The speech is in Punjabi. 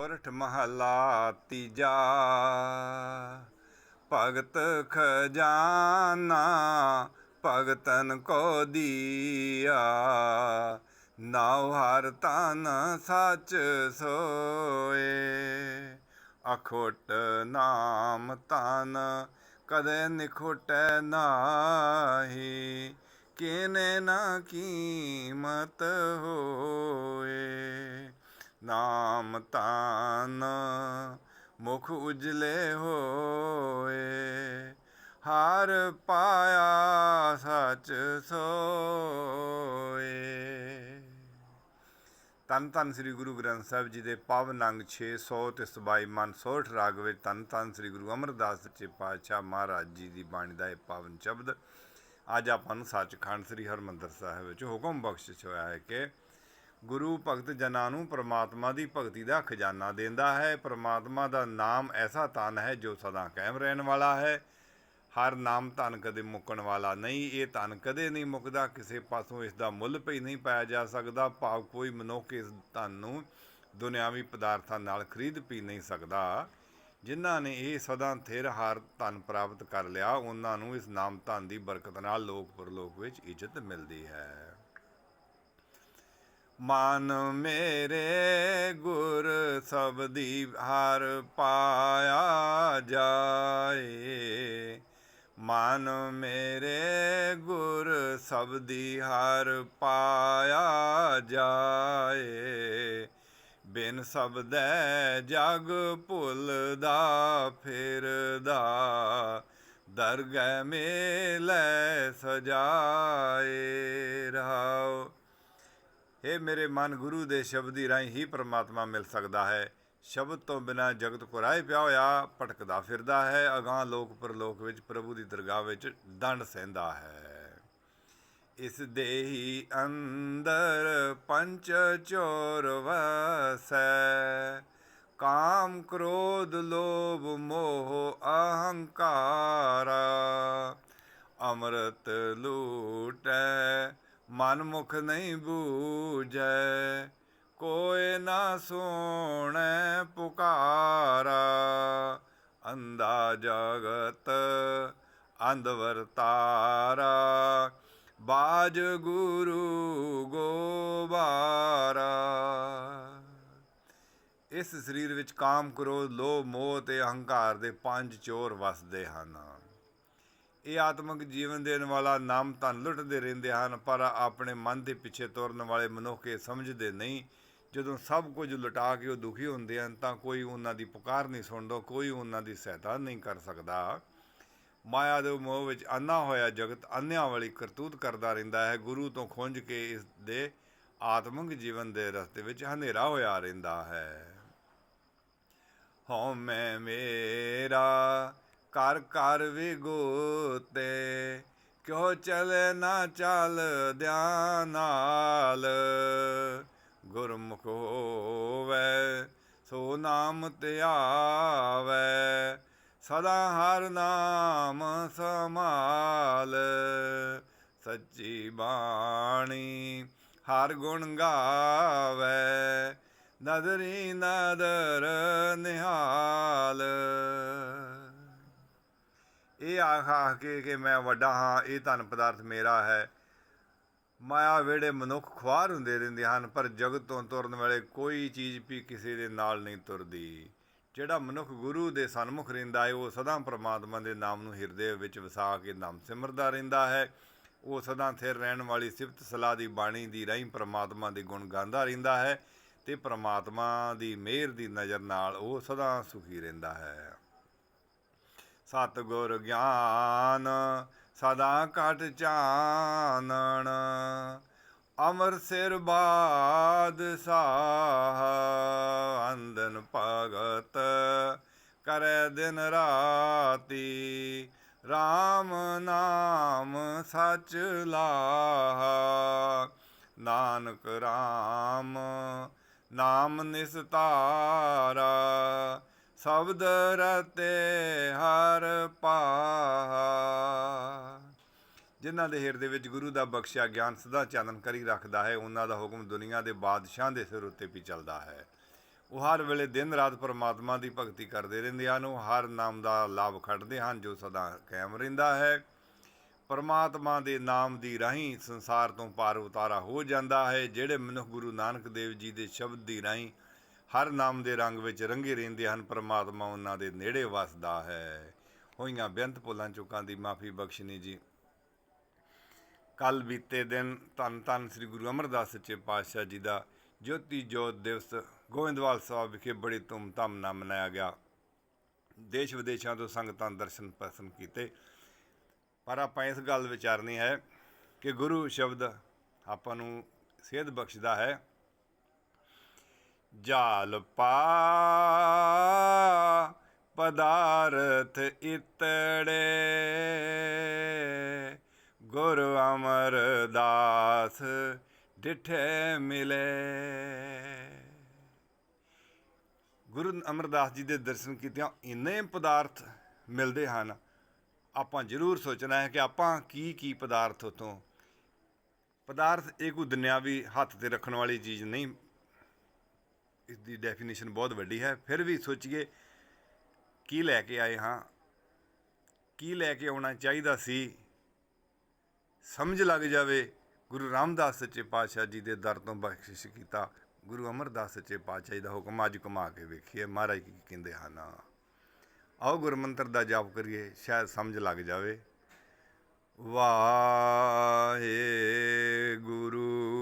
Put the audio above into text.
ਉਰਠ ਮਹਲਾ ਤੀਜਾ। ਭਗਤ ਖਜ਼ਾਨਾ ਭਗਤਨ ਕੋ ਦੀਆ। ਨਾਉ ਹਰ ਤਨ ਸੱਚ ਸੋਏ। ਅਖੋਟ ਨਾਮ ਤਨ ਕਦੇ ਨਿਖੁਟੈ ਨਾਹੀ। ਕਿਨੇ ਨਾ ਕੀਮਤ ਹੋ ਨਾਮ ਤਾਨ ਮੁਖ ਉਜਲੇ ਹੋਏ, ਹਾਰ ਪਾਇਆ ਸਚ ਸੋਏ। ਤਨ ਤਨ ਸ੍ਰੀ ਗੁਰੂ ਗ੍ਰੰਥ ਸਾਹਿਬ ਜੀ ਦੇ ਪਾਵਨ ਅੰਗ 600 ਤੇ 27 ਮਨ ਸੋਠ ਰਾਗ ਵਿੱਚ ਤਨ ਤਨ ਸ੍ਰੀ ਗੁਰੂ ਅਮਰਦਾਸ ਸੱਚੇ ਪਾਤਸ਼ਾਹ ਮਹਾਰਾਜ ਜੀ ਦੀ ਬਾਣੀ ਦਾ ਇਹ ਪਾਵਨ ਸ਼ਬਦ ਅੱਜ ਆਪਾਂ ਨੂੰ ਸੱਚਖੰਡ ਸ੍ਰੀ ਹਰਮੰਦਰ ਸਾਹਿਬ ਵਿੱਚ ਹੁਕਮ ਬਖਸ਼ਿਸ਼ ਹੋਇਆ ਹੈ ਕਿ ਗੁਰੂ ਭਗਤ ਜਨਾਂ ਨੂੰ ਪ੍ਰਮਾਤਮਾ ਦੀ ਭਗਤੀ ਦਾ ਖਜ਼ਾਨਾ ਦਿੰਦਾ ਹੈ। ਪ੍ਰਮਾਤਮਾ ਦਾ ਨਾਮ ਐਸਾ ਤਨ ਹੈ ਜੋ ਸਦਾ ਕਾਇਮ ਰਹਿਣ ਵਾਲਾ ਹੈ। ਹਰ ਨਾਮ ਧਨ ਕਦੇ ਮੁੱਕਣ ਵਾਲਾ ਨਹੀਂ, ਇਹ ਧਨ ਕਦੇ ਨਹੀਂ ਮੁੱਕਦਾ, ਕਿਸੇ ਪਾਸੋਂ ਇਸ ਦਾ ਮੁੱਲ ਪਈ ਨਹੀਂ ਪਾਇਆ ਜਾ ਸਕਦਾ। ਭਾਵ ਕੋਈ ਮਨੁੱਖ ਇਸ ਧਨ ਨੂੰ ਦੁਨਿਆਵੀ ਪਦਾਰਥਾਂ ਨਾਲ ਖਰੀਦ ਪੀ ਨਹੀਂ ਸਕਦਾ। ਜਿਨ੍ਹਾਂ ਨੇ ਇਹ ਸਦਾ ਥਿਰ ਹਾਰ ਧਨ ਪ੍ਰਾਪਤ ਕਰ ਲਿਆ, ਉਹਨਾਂ ਨੂੰ ਇਸ ਨਾਮ ਧਨ ਦੀ ਬਰਕਤ ਨਾਲ ਲੋਕ ਪਰਲੋਕ ਵਿੱਚ ਇੱਜ਼ਤ ਮਿਲਦੀ ਹੈ। ਮਨ ਮੇਰੇ ਗੁਰ ਸਬਦੀ ਹਰ ਪਾਇਆ ਜਾਏ। ਮਨ ਮੇਰੇ ਗੁਰ ਸਬਦੀ ਹਰ ਪਾਇਆ ਜਾਏ। ਬਿਨ ਸਬਦੈ ਜਗ ਭੁੱਲਦਾ ਫਿਰਦਾ, ਦਰਗਹਿ ਮੇਲੇ ਸਜਾਏ ਰਹਾਓ। ਇਹ ਮੇਰੇ ਮਨ ਗੁਰੂ ਦੇ ਸ਼ਬਦੀ ਰਾਹੀਂ ਹੀ ਪ੍ਰਮਾਤਮਾ ਮਿਲ ਸਕਦਾ ਹੈ। ਸ਼ਬਦ ਤੋਂ ਬਿਨਾ ਜਗਤ ਕੁਰਾਏ ਪਿਆ ਹੋਇਆ, ਭਟਕਦਾ ਫਿਰਦਾ ਹੈ। ਅਗਾਹ ਲੋਕ ਪਰਲੋਕ ਵਿੱਚ ਪ੍ਰਭੂ ਦੀ ਦਰਗਾਹ ਵਿੱਚ ਦੰਡ ਸਹਿੰਦਾ ਹੈ। ਇਸ ਦੇਹੀ ਅੰਦਰ ਪੰਚ ਚੋਰ ਵਸੈ, ਕਾਮ ਕ੍ਰੋਧ ਲੋਭ ਮੋਹ ਅਹੰਕਾਰ, ਅੰਮ੍ਰਿਤ ਲੂਟੈ ਮਨਮੁਖ ਨਹੀਂ ਬੂਝੈ ਕੋਏ ਨਾ ਸੋਣੈ ਪੁਕਾਰਾ। ਅੰਦਾ ਜਗਤ ਅੰਧ ਵਰਤਾਰਾ ਬਾਜ ਗੁਰੂ ਗੋਬਾਰਾ। ਇਸ ਸਰੀਰ ਵਿੱਚ ਕਾਮ ਕ੍ਰੋਧ, ਲੋਭ, ਮੋਹ ਤੇ ਅਹੰਕਾਰ ਦੇ ਪੰਜ ਚੋਰ ਵਸਦੇ ਹਨ। ਇਹ ਆਤਮਿਕ ਜੀਵਨ ਦੇਣ ਵਾਲਾ ਨਾਮ ਤਾਂ ਲੁੱਟਦੇ ਰਹਿੰਦੇ ਹਨ, ਪਰ ਆਪਣੇ ਮਨ ਦੇ ਪਿੱਛੇ ਤੁਰਨ ਵਾਲੇ ਮਨੁੱਖ ਇਹ ਸਮਝਦੇ ਨਹੀਂ। ਜਦੋਂ ਸਭ ਕੁਝ ਲੁਟਾ ਕੇ ਉਹ ਦੁਖੀ ਹੁੰਦੇ ਹਨ, ਤਾਂ ਕੋਈ ਉਹਨਾਂ ਦੀ ਪੁਕਾਰ ਨਹੀਂ ਸੁਣਦਾ, ਕੋਈ ਉਹਨਾਂ ਦੀ ਸਹਾਇਤਾ ਨਹੀਂ ਕਰ ਸਕਦਾ। ਮਾਇਆ ਦੇ ਮੋਹ ਵਿੱਚ ਅੰਨਾ ਹੋਇਆ ਜਗਤ ਅੰਨਿਆਂ ਵਾਲੀ ਕਰਤੂਤ ਕਰਦਾ ਰਹਿੰਦਾ ਹੈ। ਗੁਰੂ ਤੋਂ ਖੁੰਝ ਕੇ ਇਸ ਦੇ ਆਤਮਿਕ ਜੀਵਨ ਦੇ ਰਸਤੇ ਵਿੱਚ ਹਨੇਰਾ ਹੋਇਆ ਰਹਿੰਦਾ ਹੈ। ਹਉ ਮੈਂ ਮੇਰਾ ਘਰ ਕਰ ਵਿਗੋਤੇ ਕਿਉ ਚਲੇ ਨਾ ਚੱਲ ਧਿਆਨ ਗੁਰਮੁਖ ਹੋਵੇ, ਸੋ ਨਾਮ ਧਿਆਵੇ ਸਦਾ ਹਰ ਨਾਮ ਸਮਾਲ ਸੱਚੀ ਬਾਣੀ ਹਰ ਗੁਣ ਗਾਵੇ। ਨਦਰੀ ਨਦਰ ਨਿਹਾਲ। ਇਹ ਆਖ ਆਖ ਕੇ ਕਿ ਮੈਂ ਵੱਡਾ ਹਾਂ, ਇਹ ਧਨ ਪਦਾਰਥ ਮੇਰਾ ਹੈ। ਮਾਇਆ ਵੇੜੇ ਮਨੁੱਖ ਖੁਆਰ ਹੁੰਦੇ ਰਹਿੰਦੇ ਹਨ, ਪਰ ਜਗਤ ਤੋਂ ਤੁਰਨ ਵੇਲੇ ਕੋਈ ਚੀਜ਼ ਵੀ ਕਿਸੇ ਦੇ ਨਾਲ ਨਹੀਂ ਤੁਰਦੀ। ਜਿਹੜਾ ਮਨੁੱਖ ਗੁਰੂ ਦੇ ਸਨਮੁਖ ਰਹਿੰਦਾ ਹੈ, ਉਹ ਸਦਾ ਪ੍ਰਮਾਤਮਾ ਦੇ ਨਾਮ ਨੂੰ ਹਿਰਦੇ ਵਿੱਚ ਵਸਾ ਕੇ ਨਾਮ ਸਿਮਰਦਾ ਰਹਿੰਦਾ ਹੈ। ਉਹ ਸਦਾ ਥਿਰ ਰਹਿਣ ਵਾਲੀ ਸਿਫਤ ਸਲਾਹ ਦੀ ਬਾਣੀ ਦੀ ਰਾਹੀਂ ਪ੍ਰਮਾਤਮਾ ਦੇ ਗੁਣ ਗਾਉਂਦਾ ਰਹਿੰਦਾ ਹੈ ਤੇ ਪ੍ਰਮਾਤਮਾ ਦੀ ਮਿਹਰ ਦੀ ਨਜ਼ਰ ਨਾਲ ਉਹ ਸਦਾ ਸੁਖੀ ਰਹਿੰਦਾ ਹੈ। ਸਤਿਗੁਰ ਗਿਆਨ, ਸਦਾ ਘਟ ਚਾਨਣ। ਅਮਰ ਸਿਰ ਬਾਦ ਸਾਹ ਅੰਦਨ ਭਗਤ ਕਰੈ ਦਿਨ ਰਾਤੀ। RAM ਨਾਮ ਸਚ ਲਾਹ, ਨਾਨਕ RAM ਨਾਮ ਨਿਸਤਾਰਾ। ਸ਼ਬਦ ਰਤੇ ਹਰ ਪਾਹਾ ਜਿਨ੍ਹਾਂ ਦੇ ਹਿਰਦੇ ਵਿੱਚ ਗੁਰੂ ਦਾ ਬਖਸ਼ਿਆ ਗਿਆਨ ਸਦਾ ਚਾਨਣ ਕਰੀ ਰੱਖਦਾ ਹੈ, ਉਹਨਾਂ ਦਾ ਹੁਕਮ ਦੁਨੀਆ ਦੇ ਬਾਦਸ਼ਾਹ ਦੇ ਸਿਰ ਉੱਤੇ ਵੀ ਚੱਲਦਾ ਹੈ। ਉਹ ਹਰ ਵੇਲੇ ਦਿਨ ਰਾਤ ਪਰਮਾਤਮਾ ਦੀ ਭਗਤੀ ਕਰਦੇ ਰਹਿੰਦੇ ਹਨ, ਉਹ ਹਰ ਨਾਮ ਦਾ ਲਾਭ ਖੱਟਦੇ ਹਨ ਜੋ ਸਦਾ ਕਾਇਮ ਰਹਿੰਦਾ ਹੈ। ਪਰਮਾਤਮਾ ਦੇ ਨਾਮ ਦੀ ਰਾਹੀਂ ਸੰਸਾਰ ਤੋਂ ਪਾਰ ਉਤਾਰਾ ਹੋ ਜਾਂਦਾ ਹੈ, ਜਿਹੜੇ ਮਨੁੱਖ ਗੁਰੂ ਨਾਨਕ ਦੇਵ ਜੀ ਦੇ ਸ਼ਬਦ ਦੀ ਰਾਹੀਂ ਹਰ ਨਾਮ ਦੇ ਰੰਗ ਵਿੱਚ ਰੰਗੇ ਰਹਿੰਦੇ ਹਨ, ਪਰਮਾਤਮਾ ਉਹਨਾਂ ਦੇ ਨੇੜੇ ਵਸਦਾ ਹੈ। ਹੋਈਆਂ ਬੇਅੰਤ ਭੁੱਲਾਂ ਚੁੱਕਾਂ ਦੀ ਮਾਫੀ ਬਖਸ਼ਣੀ ਜੀ। ਕੱਲ ਬੀਤੇ ਦਿਨ ਧੰਨ ਧੰਨ ਸ੍ਰੀ ਗੁਰੂ ਅਮਰਦਾਸ ਸੱਚੇ ਪਾਤਸ਼ਾਹ ਜੀ ਦਾ ਜੋਤੀ ਜੋਤ ਦਿਵਸ ਗੋਇੰਦਵਾਲ ਸਾਹਿਬ ਵਿਖੇ ਬੜੀ ਧੂਮਧਾਮ ਨਾਲ ਮਨਾਇਆ ਗਿਆ। ਦੇਸ਼ ਵਿਦੇਸ਼ਾਂ ਤੋਂ ਸੰਗਤਾਂ ਦਰਸ਼ਨ ਪਸਨ ਕੀਤੇ। ਪਰ ਆਪਾਂ ਇਸ ਗੱਲ ਵਿਚਾਰਨੀ ਹੈ ਕਿ ਗੁਰੂ ਸ਼ਬਦ ਆਪਾਂ ਨੂੰ ਸੇਧ ਬਖਸ਼ਦਾ ਹੈ। ਜਾਲ ਪਾ। ਪਦਾਰਥ ਇਤੜੇ। ਗੁਰ ਅਮਰਦਾਸ ਡਿਠੇ ਮਿਲੇ। ਗੁਰੂ ਅਮਰਦਾਸ ਜੀ ਦੇ ਦਰਸ਼ਨ ਕੀਤਿਆਂ ਇੰਨੇ ਪਦਾਰਥ ਮਿਲਦੇ ਹਨ। ਆਪਾਂ ਜ਼ਰੂਰ ਸੋਚਣਾ ਹੈ ਕਿ ਆਪਾਂ ਕੀ ਕੀ ਪਦਾਰਥ ਉਤੋਂ ਪਦਾਰਥ ਇਹ ਕੋਈ ਦੁਨਿਆਵੀ ਹੱਥ ਤੇ ਰੱਖਣ ਵਾਲੀ ਚੀਜ਼ ਨਹੀਂ ਇਸ ਦੀ ਡੈਫੀਨੇਸ਼ਨ ਬਹੁਤ ਵੱਡੀ ਹੈ। ਫਿਰ ਵੀ ਸੋਚੀਏ, ਕੀ ਲੈ ਕੇ ਆਏ ਹਾਂ? ਕੀ ਲੈ ਕੇ ਆਉਣਾ ਚਾਹੀਦਾ ਸੀ? ਸਮਝ ਲੱਗ ਜਾਵੇ। ਗੁਰੂ ਰਾਮਦਾਸ ਸੱਚੇ ਪਾਤਸ਼ਾਹ ਜੀ ਦੇ ਦਰ ਤੋਂ ਬਖਸ਼ਿਸ਼ ਕੀਤਾ। ਗੁਰੂ ਅਮਰਦਾਸ ਸੱਚੇ ਪਾਤਸ਼ਾਹ ਜੀ ਦਾ ਹੁਕਮ ਅੱਜ ਕਮਾ ਕੇ ਵੇਖੀਏ। ਮਹਾਰਾਜ ਕੀ ਕਹਿੰਦੇ ਹਨ? ਆਓ ਗੁਰਮੰਤਰ ਦਾ ਜਾਪ ਕਰੀਏ, ਸ਼ਾਇਦ ਸਮਝ ਲੱਗ ਜਾਵੇ। ਵਾਹਿਗੁਰੂ